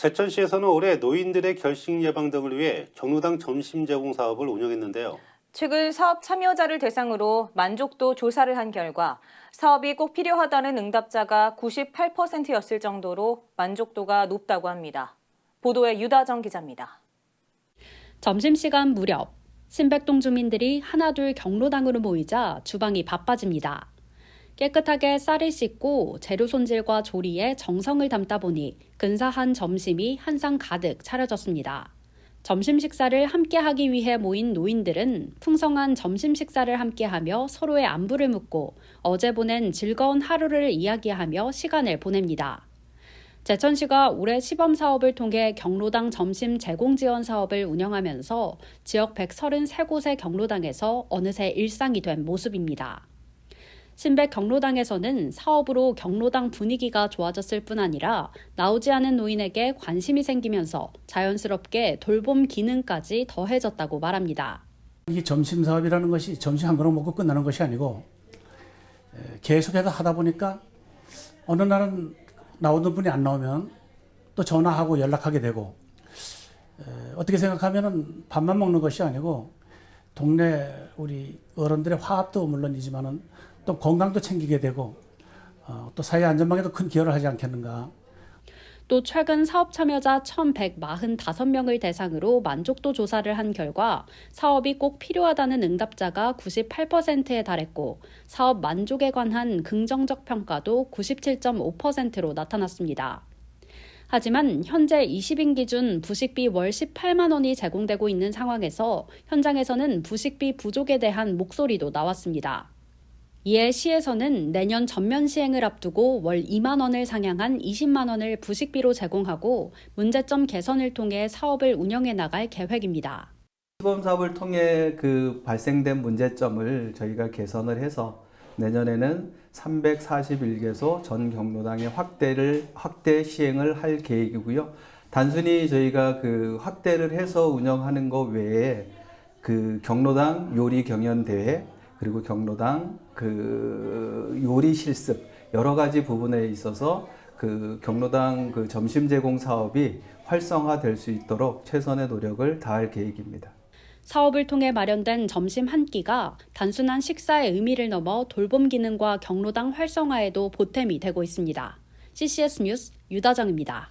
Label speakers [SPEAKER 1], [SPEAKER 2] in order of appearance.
[SPEAKER 1] 제천시에서는 올해 노인들의 결식 예방 등을 위해 경로당 점심 제공 사업을 운영했는데요.
[SPEAKER 2] 최근 사업 참여자를 대상으로 만족도 조사를 한 결과 사업이 꼭 필요하다는 응답자가 98%였을 정도로 만족도가 높다고 합니다. 보도에 유다정 기자입니다.
[SPEAKER 3] 점심시간 무렵 신백동 주민들이 하나둘 경로당으로 모이자 주방이 바빠집니다. 깨끗하게 쌀을 씻고 재료 손질과 조리에 정성을 담다 보니 근사한 점심이 한 상 가득 차려졌습니다. 점심 식사를 함께 하기 위해 모인 노인들은 풍성한 점심 식사를 함께 하며 서로의 안부를 묻고 어제 보낸 즐거운 하루를 이야기하며 시간을 보냅니다. 제천시가 올해 시범 사업을 통해 경로당 점심 제공 지원 사업을 운영하면서 지역 133곳의 경로당에서 어느새 일상이 된 모습입니다. 신백 경로당에서는 사업으로 경로당 분위기가 좋아졌을 뿐 아니라 나오지 않은 노인에게 관심이 생기면서 자연스럽게 돌봄 기능까지 더해졌다고 말합니다.
[SPEAKER 4] 이 점심 사업이라는 것이 점심 한 그릇 먹고 끝나는 것이 아니고 에, 계속해서 하다 보니까 어느 날은 나오는 분이 안 나오면 또 전화하고 연락하게 되고 에, 어떻게 생각하면은 밥만 먹는 것이 아니고 동네 우리 어른들의 화합도 물론이지만은 또 건강도 챙기게 되고 어, 또 사회 안전망에도 큰 기여를 하지 않겠는가
[SPEAKER 3] 또 최근 사업 참여자 1,145명을 대상으로 만족도 조사를 한 결과 사업이 꼭 필요하다는 응답자가 98%에 달했고 사업 만족에 관한 긍정적 평가도 97.5%로 나타났습니다. 하지만 현재 20인 기준 부식비 월 18만 원이 제공되고 있는 상황에서 현장에서는 부식비 부족에 대한 목소리도 나왔습니다. 이에 시에서는 내년 전면 시행을 앞두고 월 2만 원을 상향한 20만 원을 부식비로 제공하고 문제점 개선을 통해 사업을 운영해 나갈 계획입니다.
[SPEAKER 5] 시범 사업을 통해 그 발생된 문제점을 저희가 개선을 해서 내년에는 341개소 전 경로당의 확대를 확대 시행을 할 계획이고요. 단순히 저희가 그 확대를 해서 운영하는 것 외에 그 경로당 요리 경연 대회 그리고 경로당 그 요리 실습 여러 가지 부분에 있어서 그 경로당 그 점심 제공 사업이 활성화될 수 있도록 최선의 노력을 다할 계획입니다.
[SPEAKER 3] 사업을 통해 마련된 점심 한 끼가 단순한 식사의 의미를 넘어 돌봄 기능과 경로당 활성화에도 보탬이 되고 있습니다. CCS 뉴스 유다정입니다.